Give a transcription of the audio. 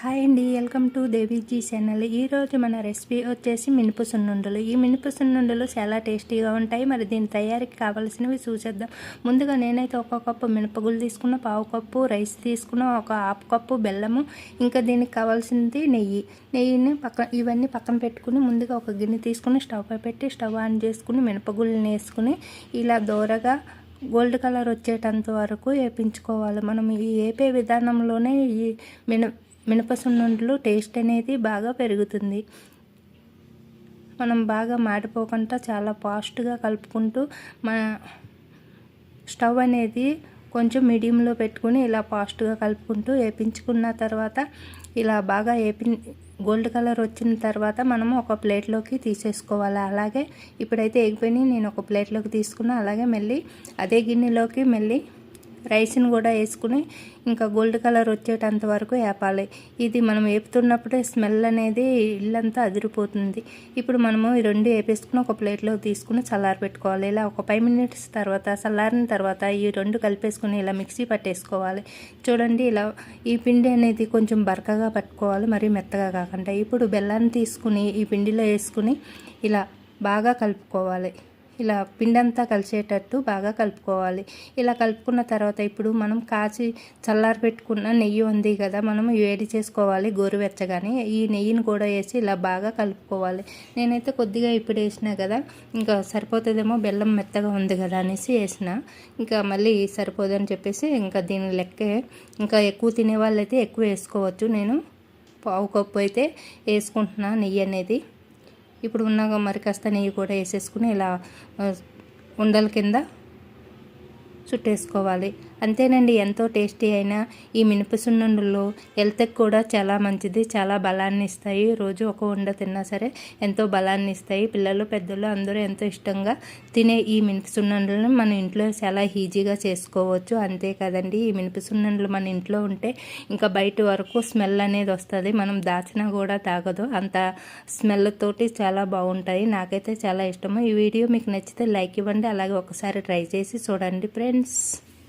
Hi అండి welcome to Deviji channel. ఈరోజు మన రెసిపీ వచ్చేసి మినుపు సున్నుండలు. ఈ మినుపు సున్నుండలు చాలా టేస్టీగా ఉంటాయి. మరి దీని తయారీకి కావాల్సినవి చూసేద్దాం. ముందుగా నేనైతే ఒక కప్పు మినపగుళ్ళు తీసుకున్న పావు కప్పు రైస్ తీసుకున్న ఒక హాఫ్ కప్పు బెల్లము ఇంకా దీనికి కావాల్సింది నెయ్యి. నెయ్యిని పక్కన ఇవన్నీ పక్కన పెట్టుకుని ముందుగా ఒక గిన్నె తీసుకుని స్టవ్ పై పెట్టి స్టవ్ ఆన్ చేసుకుని మినపగుళ్ళని వేసుకుని ఇలా దోరగా గోల్డ్ కలర్ వచ్చేటంత వరకు వేపించుకోవాలి. మనం ఈ వేపే విధానంలోనే ఈ మిన మినపసున్నుండలు టేస్ట్ అనేది బాగా పెరుగుతుంది. మనం బాగా మాడిపోకుండా చాలా ఫాస్ట్గా కలుపుకుంటూ మన స్టవ్ అనేది కొంచెం మీడియంలో పెట్టుకుని ఇలా ఫాస్ట్గా కలుపుకుంటూ వేపించుకున్న తర్వాత ఇలా బాగా వేపి గోల్డ్ కలర్ వచ్చిన తర్వాత మనము ఒక ప్లేట్లోకి తీసేసుకోవాలి. అలాగే ఇప్పుడైతే ఎగిపోయినాయి నేను ఒక ప్లేట్లోకి తీసుకున్నా. అలాగే మళ్ళీ అదే గిన్నెలోకి మళ్ళీ రైస్ని కూడా వేసుకుని ఇంకా గోల్డ్ కలర్ వచ్చేటంత వరకు వేపాలి. ఇది మనం వేపుతున్నప్పుడే స్మెల్ అనేది ఇల్లంతా అదిరిపోతుంది. ఇప్పుడు మనము ఈ రెండు వేపేసుకుని ఒక ప్లేట్లో తీసుకుని చల్లారి పెట్టుకోవాలి. ఇలా ఒక ఫైవ్ మినిట్స్ తర్వాత చల్లారిన తర్వాత ఈ రెండు కలిపేసుకుని ఇలా మిక్సీ పట్టేసుకోవాలి. చూడండి ఇలా ఈ పిండి అనేది కొంచెం బరకగా పట్టుకోవాలి. మరి మెత్తగా కాకుండా. ఇప్పుడు బెల్లాన్ని తీసుకుని ఈ పిండిలో వేసుకుని ఇలా బాగా కలుపుకోవాలి. ఇలా పిండంతా కలిసేటట్టు బాగా కలుపుకోవాలి. ఇలా కలుపుకున్న తర్వాత ఇప్పుడు మనం కాచి చల్లారి పెట్టుకున్న నెయ్యి ఉంది కదా మనం వేడి చేసుకోవాలి గోరువెచ్చగానే. ఈ నెయ్యిని కూడా వేసి ఇలా బాగా కలుపుకోవాలి. నేనైతే కొద్దిగా ఇప్పుడు వేసిన కదా ఇంకా సరిపోతుందేమో బెల్లం మెత్తగా ఉంది కదా అనేసి వేసిన. ఇంకా మళ్ళీ సరిపోదని చెప్పేసి ఇంకా దీని లెక్కే ఇంకా ఎక్కువ తినే వాళ్ళైతే ఎక్కువ వేసుకోవచ్చు. నేను పావు కప్పు అయితే వేసుకుంటున్నా నెయ్యి అనేది. ఇప్పుడు ఉన్న మరి కాస్త నెయ్యి కూడా వేసేసుకుని ఇలా ఉండల కింద చుట్టేసుకోవాలి. అంతేనండి ఎంతో టేస్టీ అయిన ఈ మినప సున్నుండలు హెల్త్కి కూడా చాలా మంచిది చాలా బలాన్ని ఇస్తాయి. రోజు ఒక ఉండ తిన్నా సరే ఎంతో బలాన్ని ఇస్తాయి. పిల్లలు పెద్దలు అందరూ ఎంతో ఇష్టంగా తినే ఈ మినప సున్నుండలను మన ఇంట్లో చాలా ఈజీగా చేసుకోవచ్చు. అంతే కదండి ఈ మినప సున్నుండలు మన ఇంట్లో ఉంటే ఇంకా బయట వరకు స్మెల్ అనేది వస్తుంది. మనం దాచినా కూడా తాగదు. అంత స్మెల్ తోటి చాలా బాగుంటాయి. నాకైతే చాలా ఇష్టము. ఈ వీడియో మీకు నచ్చితే లైక్ ఇవ్వండి. అలాగే ఒకసారి ట్రై చేసి చూడండి ఫ్రెండ్స్.